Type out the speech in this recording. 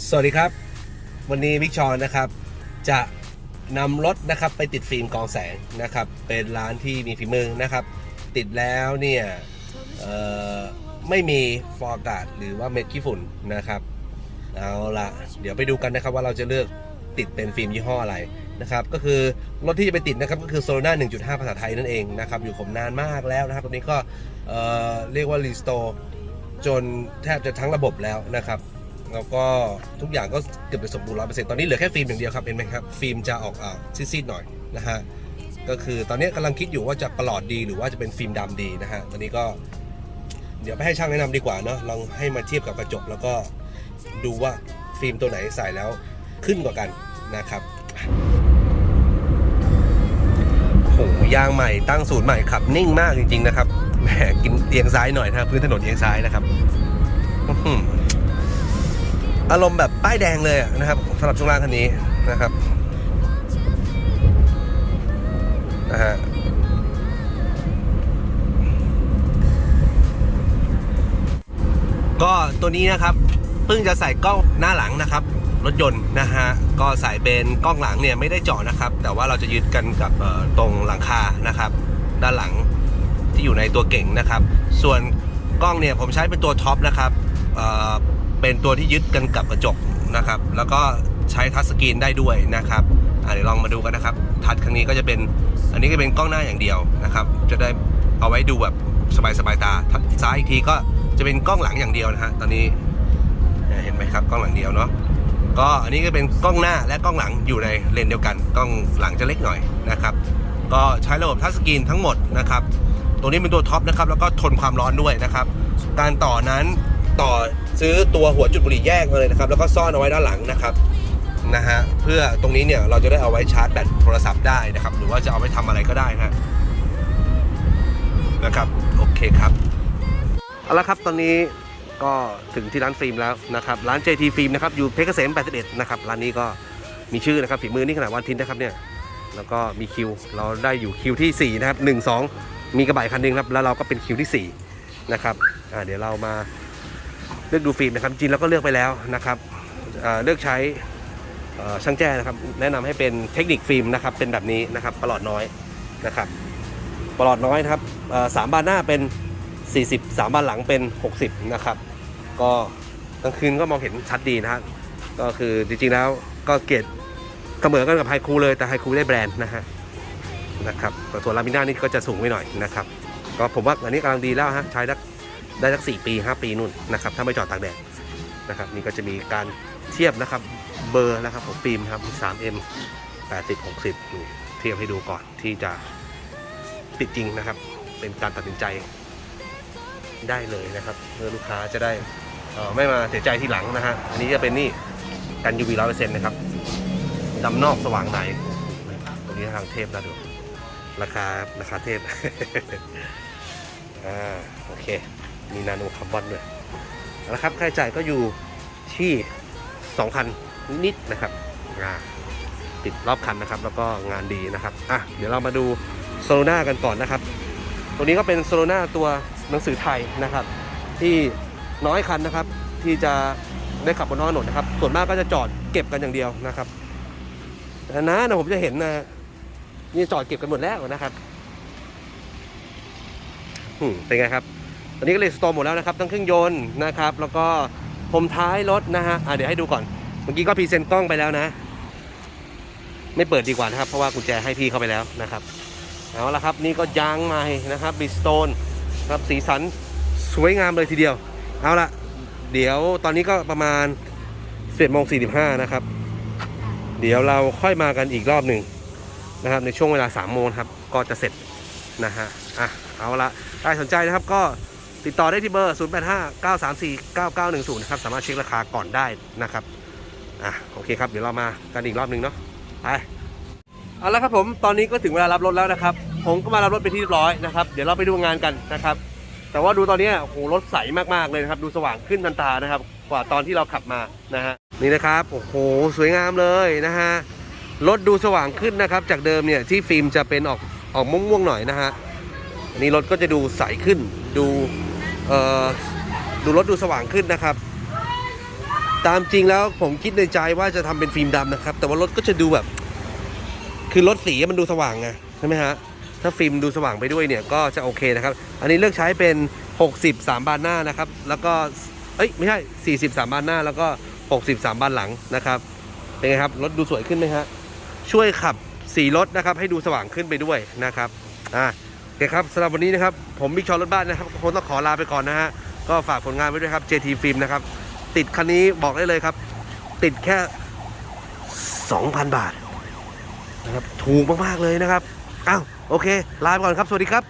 สวัสดีครับ วันนี้วิกชอนนะครับ จะนำรถนะครับไปติดฟิล์มกองแสงนะครับ เป็นร้านที่มีฝีมือนะครับ ติดแล้วเนี่ยไม่มีฟอร์กาศหรือว่าเม็ดขี้ฝุ่นนะครับเอาละเดี๋ยวไปดูกันนะครับว่าเราจะเลือกติดเป็นฟิล์มยี่ห้ออะไรนะครับก็คือรถที่จะไปติดนะครับก็คือโซลนา1.5 ภาษาไทยนั่นเองนะครับอยู่ผมนานมากแล้วนะครับตอนนี้ก็เเรียกว่ารีสโตจนแทบจะทั้งระบบแล้วนะครับ แล้วก็ทุกอย่างก็เกือบจะสมบูรณ์ร้อยเปอร์เซ็นต์ตอนนี้เหลือแค่ฟิล์มอย่างเดียวครับเห็นไหมครับฟิล์มจะออกอ่าซีดๆหน่อยนะฮะก็คือตอนนี้กำลังคิดอยู่ว่าจะประหลอดดีหรือว่าจะเป็นฟิล์มดำดีนะฮะตอนนี้ก็ เดี๋ยวไปให้ช่างแนะนำดีกว่าเนาะลองให้มาเทียบกับกระจก แล้วก็ดูว่าฟิล์มตัวไหนใส่แล้วขึ้นกว่ากันนะครับโหยางใหม่ตั้งศูนย์ใหม่ขับนิ่งมากจริง ๆ นะครับแหมกินเอียงซ้ายหน่อยนะครับพื้นถนนเอียงซ้ายนะครับอื้อหือ อารมณ์แบบป้ายแดงเลยนะครับสำหรับช่วงล่างคันนี้นะครับนะฮะก็ตัวนี้นะครับเพิ่งจะใส่กล้องหน้าหลังนะครับ รถยนต์นะฮะก็ใส่เป็นกล้องหลังเนี่ยไม่ได้เจาะนะครับ แต่ว่าเราจะยึดกันกับตรงหลังคานะครับ ด้านหลังที่อยู่ในตัวเก่งนะครับ ส่วนกล้องเนี่ยผมใช้เป็นตัวท็อปนะครับ เป็นตัวที่ยึดกันกับกระจกนะครับ แล้วก็ใช้ทัชสกรีนได้ด้วยนะครับเดี๋ยวลองมาดูกันนะครับ ทัชครั้งนี้ก็จะเป็นอันนี้ก็เป็นกล้องหน้าอย่างเดียวนะครับ จะได้เอาไว้ดูแบบสบายๆตาทัชซ้ายอีกทีก็จะเป็นกล้องหลังอย่างเดียวนะฮะตอนนี้เห็นไหมครับกล้องหลังเดียวเนาะก็อันนี้ก็เป็นกล้องหน้าและกล้องหลังอยู่ในเลนเดียวกัน กล้องหลังจะเล็กหน่อยนะครับ ก็ใช้ระบบทัชสกรีนทั้งหมดนะครับ ตัวนี้เป็นตัวท็อปนะครับ แล้วก็ทนความร้อนด้วยนะครับ การต่อนั้น ต่อซื้อตัวหัวจุดบุหรี่แยกมาเลยนะครับ แล้วก็ซ่อนเอาไว้ด้านหลังนะครับนะฮะเพื่อตรงนี้เนี่ยเราจะได้เอาไว้ชาร์จแบตโทรศัพท์ได้นะครับ หรือว่าจะเอาไว้ทำอะไรก็ได้นะนะครับโอเคครับเอาละครับตอนนี้ก็ถึงที่ร้านฟิล์มแล้วนะครับ ร้าน JT ฟิล์มนะครับอยู่เพชรเกษม 81 นะครับ ร้านนี้ก็มีชื่อนะครับฝีมือนี่ขนาดวันทินนะครับเนี่ยแล้วก็มีคิว เราได้อยู่คิวที่ 4 นะครับ 1 2 มีกระบะคันหนึงครับ แล้วเราก็เป็นคิวที่ 4 นะครับเดี๋ยวเรามา เลือกดูฟิล์มนะครับจริงแล้วก็เลือกไปแล้วนะครับเลือกใช้ช่างแจ้นะครับแนะนำให้เป็นเทคนิคฟิล์มนะครับเป็นแบบนี้นะครับปลอดน้อยนะครับปลอดน้อยนะครับสามบานหน้าเป็น 40สามบานหลังเป็น 60นะครับก็กลางคืนก็มองเห็นชัดดีนะฮะก็คือจริงๆแล้วก็เกรดเสมอกันกับไฮคูเลยแต่ไฮคูได้แบรนด์นะฮะนะครับแต่ส่วนลามิน่านี่ก็จะสูงไปหน่อยนะครับก็ผมว่าอันนี้กำลังดีแล้วฮะใช้ได้ ได้สักสี่ปีห้าปีนู่นนะครับถ้าไม่จอดตากแดดนะครับนี่ก็จะมีการเทียบนะครับเบอร์นะครับของฟิล์มครับ 3M 80 60นี่เทียบให้ดูก่อนที่จะติดจริงนะครับ เป็นการตัดสินใจได้เลยนะครับเพื่อลูกค้าจะได้ไม่มาเสียใจทีหลังนะฮะอันนี้จะเป็นนี่กัน UV ร้อยเซนนะครับดำนอกสว่างในตรงนี้ทางเทพนะดูราคาราคาเทพอ่าโอเค มีนาโนคาร์บอนด้วยเอาละครับค่าใช้จ่ายก็อยู่ที่2,000นิดๆนะครับติดรอบคันนะครับ แล้วก็งานดีนะครับอะเดี๋ยวเรามาดูโซโลนากันก่อนนะครับ ตัวนี้ก็เป็นโซโลนาตัวหนังสือไทยนะครับ ที่น้อยคันนะครับ ที่จะได้ขับบนท้องถนนนะครับ ส่วนมากก็จะจอดเก็บกันอย่างเดียวนะครับแต่นะนะผมจะเห็นนะนี่จอดเก็บกันหมดแล้วนะครับเป็นไงครับ อนนี้ก็เลยสตอร์หมดแล้วนะครับทั้งเครื่องยนต์นะครับแล้วก็พรมท้ายรถนะฮะอะเดี๋ยวให้ดูก่อนเมื่อกี้ก็พรีเซนต์กล้องไปแล้วนะ ไม่เปิดดีกว่านะครับ เพราะว่ากุญแจให้พี่เข้าไปแล้วนะครับเอาละครับนี่ก็ยางใหม่นะครับบิสโตนครับสีสันสวยงามเลยทีเดียว เอาละเดี๋ยวตอนนี้ก็ประมาณ11โมง45นะครับ เดี๋ยวเราค่อยมากันอีกรอบหนึ่งนะครับ ในช่วงเวลา3โมงครับ ก็จะเสร็จนะฮะอะเอาละใครสนใจนะครับก็ ติดต่อได้ที่เบอร์ 085 934 9910นะครับสามารถเช็คราคาก่อนได้นะครับอะโอเคครับเดี๋ยวเรามากันอีกรอบหนึ่งเนาะไปเอาละครับผมตอนนี้ก็ถึงเวลารับรถแล้วนะครับผมก็มารับรถไปที่เรียบร้อยนะครับเดี๋ยวเราไปดูงานกันนะครับ แต่ว่าดูตอนนี้โอ้โหรถใสมากๆเลยนะครับ ดูสว่างขึ้นทันตานะครับ กว่าตอนที่เราขับมานะฮะนี่นะครับโอ้โหสวยงามเลยนะฮะรถดูสว่างขึ้นนะครับ จากเดิมเนี่ยที่ฟิล์มจะเป็นออกออกม่วงๆหน่อยนะฮะอันนี้รถก็จะดูใสขึ้นดู ดูรถดูสว่างขึ้นนะครับ ตามจริงแล้วผมคิดในใจว่าจะทำเป็นฟิล์มดำนะครับ แต่ว่ารถก็จะดูแบบ คือรถสีมันดูสว่างไงใช่ไหมฮะถ้าฟิล์มดูสว่างไปด้วยเนี่ยก็จะโอเคนะครับ อันนี้เลือกใช้เป็น 60 3 บานหน้านะครับ แล้วก็เอ้ยไม่ใช่ 40 3 บานหน้า แล้วก็60 3บานหลังนะครับ เป็นไงครับรถดูสวยขึ้นไหมฮะช่วยขับสีรถนะครับ ให้ดูสว่างขึ้นไปด้วยนะครับอ่า คครับสำหรับวันนี้นะครับผมบิ๊กชอรถบ้านนะครับคงต้องขอลาไปก่อนนะฮะก็ฝากผลงานไว้ด้วยครับ JT Film นะครับติดคันนี้บอกได้เลยครับ ติดแค่ 2,000 บาทนะครับถูกมากๆเลยนะครับอ้าวโอเค ลาไปก่อนครับ สวัสดีครับ